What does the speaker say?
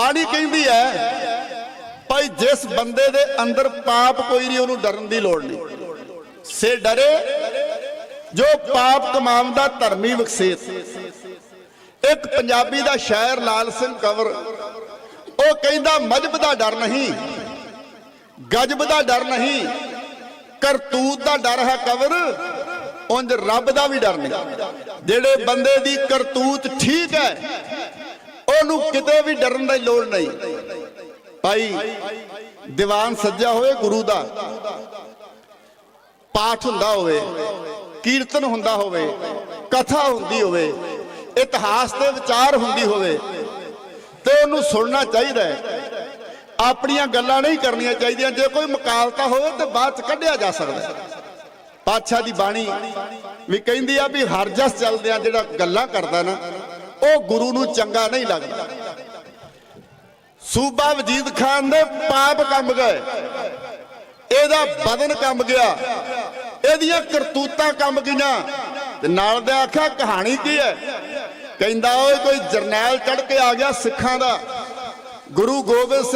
ਆਣੀ ਕਹਿੰਦੀ ਹੈ, ਭਾਈ ਜਿਸ ਬੰਦੇ ਦੇ ਅੰਦਰ ਪਾਪ ਕੋਈ ਨਹੀਂ, ਉਹਨੂੰ ਡਰਨ ਦੀ ਲੋੜ ਨਹੀਂ। ਸੇ ਡਰੇ, ਜੋ ਪਾਪ ਕਮਾਉਂਦਾ ਧਰਮੀ ਵਿਕਸੇਤ। ਇੱਕ ਪੰਜਾਬੀ ਦਾ ਸ਼ਾਇਰ ਲਾਲ ਸਿੰਘ ਕਵਰ, ਉਹ ਕਹਿੰਦਾ, ਮਜਬ ਦਾ ਡਰ ਨਹੀਂ, ਗਜਬ ਦਾ ਡਰ ਨਹੀਂ, ਕਰਤੂਤ ਦਾ ਡਰ ਹੈ ਕਵਰ ਉਂਝ ਰੱਬ ਦਾ ਵੀ ਡਰ ਨਹੀਂ। ਜਿਹੜੇ ਬੰਦੇ ਦੀ ਕਰਤੂਤ ਠੀਕ ਹੈ ਉਹਨੂੰ ਕਿਤੇ ਵੀ ਡਰਨ ਦੀ ਲੋੜ ਨਹੀਂ। ਭਾਈ, ਦੀਵਾਨ ਸੱਜਿਆ ਹੋਵੇ ਗੁਰੂ ਦਾ, ਪਾਠ ਹੁੰਦਾ ਹੋਵੇ, ਕੀਰਤਨ ਹੁੰਦਾ ਹੋਵੇ, ਕਥਾ ਹੁੰਦੀ ਹੋਵੇ, ਇਤਿਹਾਸ ਦੇ ਵਿਚਾਰ ਹੁੰਦੀ ਹੋਵੇ, ਤੇ ਉਹਨੂੰ ਸੁਣਨਾ ਚਾਹੀਦਾ ਹੈ। ਆਪਣੀਆਂ ਗੱਲਾਂ ਨਹੀਂ ਕਰਨੀਆਂ ਚਾਹੀਦੀਆਂ। ਜੇ ਕੋਈ ਮਕਾਲਤਾ ਹੋਵੇ ਤੇ ਬਾਅਦ ਚ ਕੱਢਿਆ ਜਾ ਸਕਦਾ ਪਾਤਸ਼ਾਹ ਦੀ ਬਾਣੀ ਵੀ ਕਹਿੰਦੀ ਆ ਵੀ ਹਰ ਜਸ ਚੱਲਦਿਆਂ ਜਿਹੜਾ ਗੱਲਾਂ ਕਰਦਾ ਨਾ ਉਹ ਗੁਰੂ ਨੂੰ ਚੰਗਾ ਨਹੀਂ ਲੱਗਦਾ। ਸੂਬਾ ਵਜੀਦ ਖਾਨ ਦੇ ਪਾਪ ਕੰਮ ਗਏ। ਇਹਦਾ ਬਦਨ ਕੰਮ ਗਿਆ। ਇਹਦੀਆਂ ਕਰਤੂਤਾਂ ਕੰਮ ਗਈਆਂ। ਤੇ ਨਾਲ ਦੇ ਆਖਿਆ, ਕਹਾਣੀ ਕੀ ਹੈ? ਕਹਿੰਦਾ ਓਏ, ਕੋਈ ਜਰਨੈਲ ਚੜ ਕੇ ਆ ਗਿਆ ਸਿੱਖਾਂ ਦਾ। ਗੁਰੂ ਗੋਬਿੰਦ ਸਿੰਘ